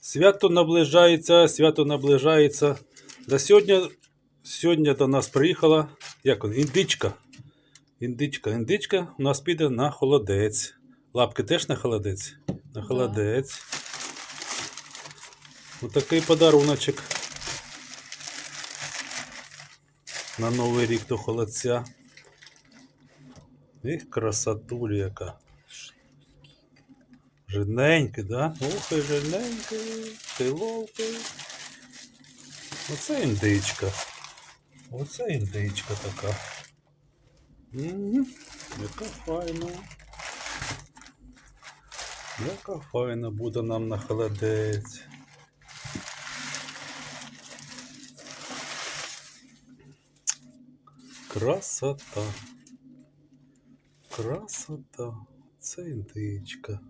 Свято наближається, свято наближається. Да сьогодні, сьогодні до нас приїхала як он, індичка. Індичка, індичка у нас піде на холодець. Лапки теж на холодець. На холодець. Отакий подаруночок. На Новий рік до холодця. Їх красотуля яка. Жирненький, да? Ох, і жирненький, ти ловкий. Оце індичка. Оце індичка така. М, Яка файна. Яка файна буде нам на холодець. Красота. Красота. Це індичка.